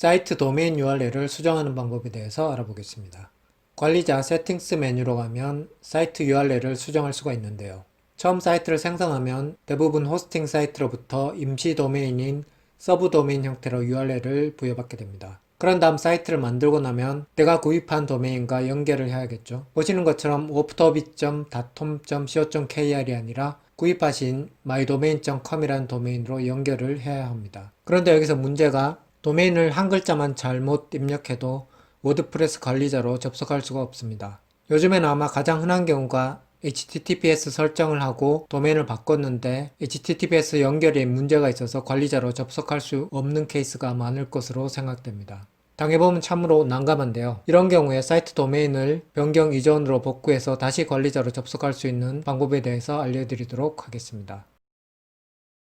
사이트 도메인 URL을 수정하는 방법에 대해서 알아보겠습니다. 관리자 세팅스 메뉴로 가면 사이트 URL을 수정할 수가 있는데요. 처음 사이트를 생성하면 대부분 호스팅 사이트로부터 임시 도메인인 서브 도메인 형태로 URL을 부여받게 됩니다. 그런 다음 사이트를 만들고 나면 내가 구입한 도메인과 연결을 해야겠죠. 보시는 것처럼 oftobit.datom.co.kr이 아니라 구입하신 mydomain.com이라는 도메인으로 연결을 해야 합니다. 그런데 여기서 문제가 도메인을 한 글자만 잘못 입력해도 워드프레스 관리자로 접속할 수가 없습니다. 요즘에는 아마 가장 흔한 경우가 HTTPS 설정을 하고 도메인을 바꿨는데 HTTPS 연결에 문제가 있어서 관리자로 접속할 수 없는 케이스가 많을 것으로 생각됩니다. 당해보면 참으로 난감한데요. 이런 경우에 사이트 도메인을 변경 이전으로 복구해서 다시 관리자로 접속할 수 있는 방법에 대해서 알려드리도록 하겠습니다.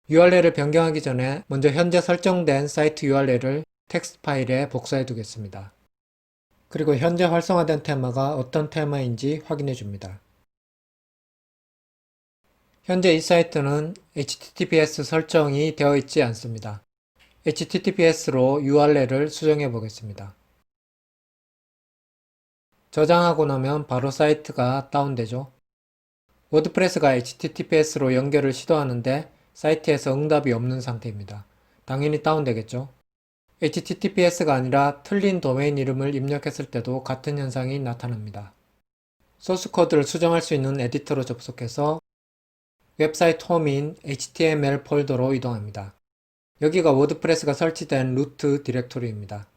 URL을 변경하기 전에 먼저 현재 설정된 사이트 URL을 텍스트 파일에 복사해 두겠습니다. 그리고 현재 활성화된 테마가 어떤 테마인지 확인해 줍니다. 현재 이 사이트는 HTTPS 설정이 되어 있지 않습니다. HTTPS로 URL을 수정해 보겠습니다. 저장하고 나면 바로 사이트가 다운되죠. 워드프레스가 HTTPS로 연결을 시도하는데 사이트에서 응답이 없는 상태입니다. 당연히 다운되겠죠. HTTPS가 아니라 틀린 도메인 이름을 입력했을 때도 같은 현상이 나타납니다. 소스 코드를 수정할 수 있는 에디터로 접속해서 웹사이트 홈인 HTML 폴더로 이동합니다. 여기가 워드프레스가 설치된 루트 디렉토리입니다.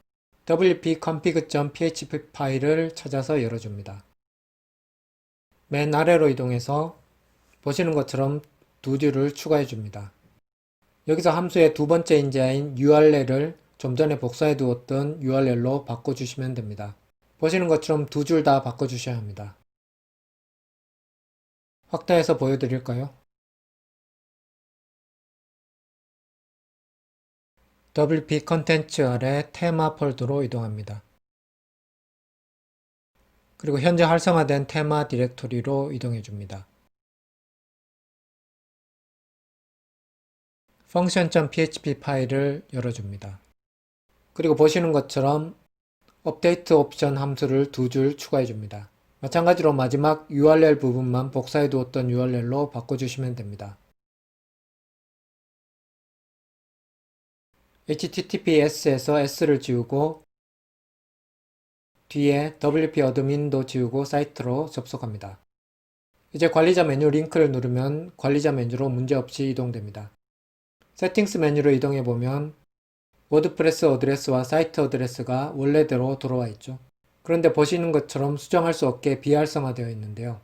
wp-config.php 파일을 찾아서 열어줍니다. 맨 아래로 이동해서 보시는 것처럼 두 줄을 추가해 줍니다. 여기서 함수의 두 번째 인자인 URL을 좀 전에 복사해 두었던 URL로 바꿔주시면 됩니다. 보시는 것처럼 두 줄 다 바꿔주셔야 합니다. 확대해서 보여드릴까요? WP 컨텐츠 아래 테마 폴더로 이동합니다. 그리고 현재 활성화된 테마 디렉토리로 이동해 줍니다. function.php 파일을 열어줍니다. 그리고 보시는 것처럼 업데이트 옵션 함수를 두 줄 추가해 줍니다. 마찬가지로 마지막 URL 부분만 복사해 두었던 URL로 바꿔주시면 됩니다. HTTPS에서 S를 지우고 뒤에 WP 어드민도 지우고 사이트로 접속합니다. 이제 관리자 메뉴 링크를 누르면 관리자 메뉴로 문제없이 이동됩니다. 세팅스 메뉴로 이동해 보면 워드프레스 어드레스와 사이트 어드레스가 원래대로 돌아와 있죠. 그런데 보시는 것처럼 수정할 수 없게 비활성화되어 있는데요.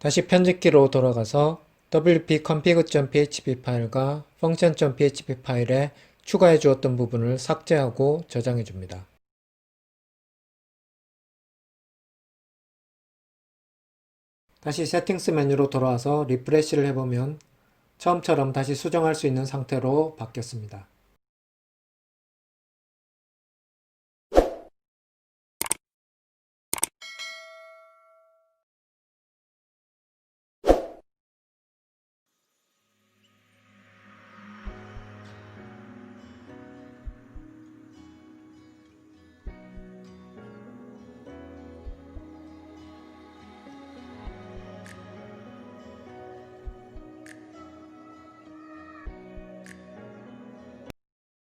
다시 편집기로 돌아가서 wp-config.php 파일과 function.php 파일에 추가해 주었던 부분을 삭제하고 저장해 줍니다. 다시 세팅스 메뉴로 돌아와서 리프레시를 해보면 처음처럼 다시 수정할 수 있는 상태로 바뀌었습니다.